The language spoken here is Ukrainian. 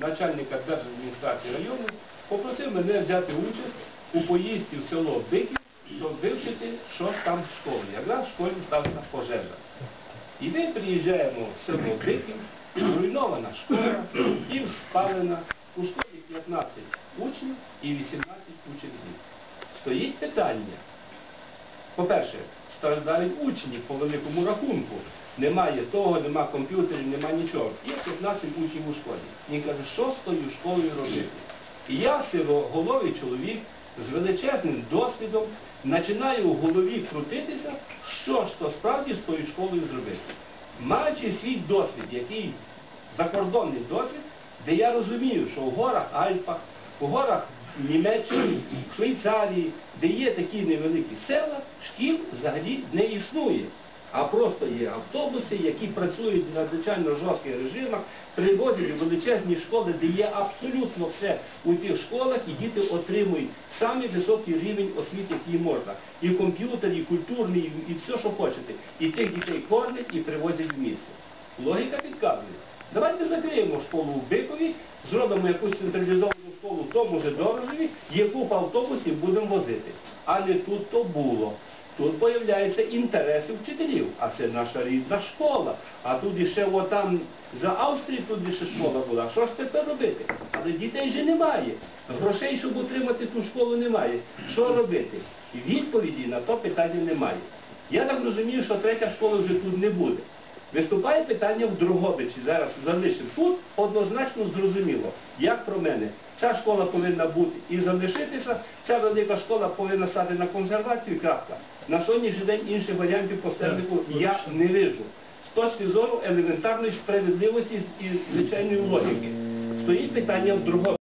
начальника держадміністрації району, попросив мене взяти участь у поїздці в село Биків, щоб вивчити, що там в школі. Якраз в школі сталася пожежа. І ми приїжджаємо в село Биків, зруйнована школа, і спалена. У школі 15 учнів і 18 учителів. Стоїть питання. По-перше, страждають учні по великому рахунку. Немає того, нема комп'ютерів, нема нічого. Є 15 учнів у школі. Він каже, що з тою школою робити? І я, сироголовий чоловік, з величезним досвідом, починаю у голові крутитися, що ж то справді з тою школою зробити. Маючи свій досвід, який закордонний досвід, де я розумію, що в горах Альпах, у горах Німеччини, в Швейцарії, де є такі невеликі села, шкіл взагалі не існує. А просто є автобуси, які працюють в надзвичайно жорстких режимах, привозять величезні школи, де є абсолютно все у тих школах, і діти отримують самий високий рівень освіти, який можна. І комп'ютер, і культурний, і, все, що хочете. І тих дітей кормять і привозять в місце. Логіка підказує. Давайте закриємо школу в Бикові, зробимо якусь централізовану школу в тому же Дорожеві, яку по автобусі будемо возити. А не тут то було. Тут появляються інтереси вчителів, а це наша рідна школа. А тут іще отам за Австрії тут іще школа була. Що ж тепер робити? Але дітей же немає. Грошей, щоб утримати ту школу, немає. Що робити? Відповіді на то питання немає. Я так розумію, що третя школа вже тут не буде. Виступає питання в Дрогобичі, зараз залишимо. Тут однозначно зрозуміло, як про мене. Ця школа повинна бути і залишитися, ця велика школа повинна стати на консервацію, крапка. На сьогоднішній день інших варіантів по стернику я не вижу. З точки зору елементарної справедливості і звичайної логіки. Стоїть питання в Дрогобичі.